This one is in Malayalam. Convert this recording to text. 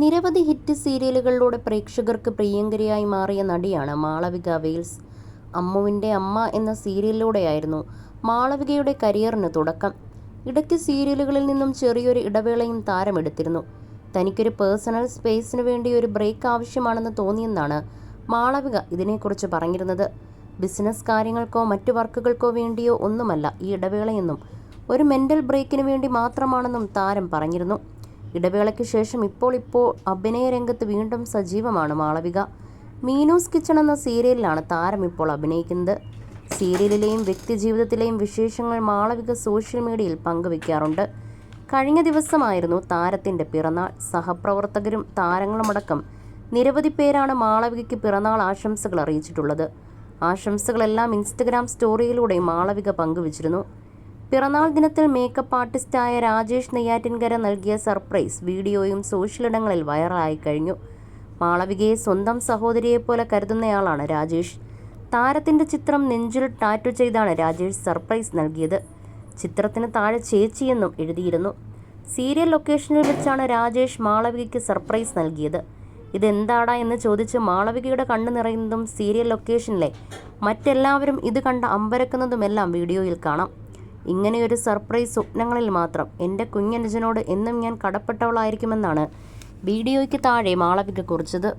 നിരവധി ഹിറ്റ് സീരിയലുകളിലൂടെ പ്രേക്ഷകർക്ക് പ്രിയങ്കരിയായി മാറിയ നടിയാണ് മാളവിക വെയിൽസ്. അമ്മുവിന്റെ അമ്മ എന്ന സീരിയലിലൂടെയായിരുന്നു മാളവികയുടെ കരിയറിന് തുടക്കം. ഇടയ്ക്ക് സീരിയലുകളിൽ നിന്നും ചെറിയൊരു ഇടവേളയും താരമെടുത്തിരുന്നു. തനിക്കൊരു പേഴ്സണൽ സ്പേസിന് വേണ്ടി ഒരു ബ്രേക്ക് ആവശ്യമാണെന്ന് തോന്നിയെന്നാണ് മാളവിക ഇതിനെക്കുറിച്ച് പറഞ്ഞിരുന്നത്. ബിസിനസ് കാര്യങ്ങൾക്കോ മറ്റു വർക്കുകൾക്കോ വേണ്ടിയോ ഒന്നുമല്ല ഈ ഇടവേളയെന്നും ഒരു മെന്റൽ ബ്രേക്കിന് വേണ്ടി മാത്രമാണെന്നും താരം പറഞ്ഞിരുന്നു. ഇടവേളയ്ക്ക് ശേഷം ഇപ്പോൾ ഇപ്പോൾ അഭിനയ രംഗത്ത് വീണ്ടും സജീവമാണ് മാളവിക. മീനൂസ് കിച്ചൺ എന്ന സീരിയലിലാണ് താരം ഇപ്പോൾ അഭിനയിക്കുന്നത്. സീരിയലിലെയും വ്യക്തിജീവിതത്തിലെയും വിശേഷങ്ങൾ മാളവിക സോഷ്യൽ മീഡിയയിൽ പങ്കുവയ്ക്കാറുണ്ട് കഴിഞ്ഞ ദിവസമായിരുന്നു താരത്തിന്റെ പിറന്നാൾ. സഹപ്രവർത്തകരും താരങ്ങളുമടക്കം നിരവധി പേരാണ് മാളവികയ്ക്ക് പിറന്നാൾ ആശംസകൾ അറിയിച്ചിട്ടുള്ളത്. ആശംസകളെല്ലാം ഇൻസ്റ്റഗ്രാം സ്റ്റോറിയിലൂടെ മാളവിക പങ്കുവച്ചിരുന്നു. പിറന്നാൾ ദിനത്തിൽ മേക്കപ്പ് ആർട്ടിസ്റ്റായ രാജേഷ് നെയ്യാറ്റിൻകര നൽകിയ സർപ്രൈസ് വീഡിയോയും സോഷ്യലിടങ്ങളിൽ വൈറലായി കഴിഞ്ഞു. മാളവികയെ സ്വന്തം സഹോദരിയെപ്പോലെ കരുതുന്നയാളാണ് രാജേഷ്. താരത്തിന്റെ ചിത്രം നെഞ്ചിൽ ടാറ്റു ചെയ്താണ് രാജേഷ് സർപ്രൈസ് നൽകിയത്. ചിത്രത്തിന് താഴെ ചേച്ചിയെന്നും എഴുതിയിരുന്നു. സീരിയൽ ലൊക്കേഷനിൽ വെച്ചാണ് രാജേഷ് മാളവികയ്ക്ക് സർപ്രൈസ് നൽകിയത്. ഇതെന്താടാ എന്ന് ചോദിച്ച് മാളവികയുടെ കണ്ണു നിറയുന്നതും സീരിയൽ ലൊക്കേഷനിലെ മറ്റെല്ലാവരും ഇത് കണ്ട് അമ്പരക്കുന്നതുമെല്ലാം വീഡിയോയിൽ കാണാം. ഇങ്ങനെയൊരു സർപ്രൈസ് സ്വപ്നങ്ങളിൽ മാത്രം എന്റെ കുഞ്ഞനുജനോട് എന്നും ഞാൻ കടപ്പെട്ടവളായിരിക്കുമെന്നാണ് വീഡിയോയ്ക്ക് താഴെ മാളവിക കുറിച്ചത്.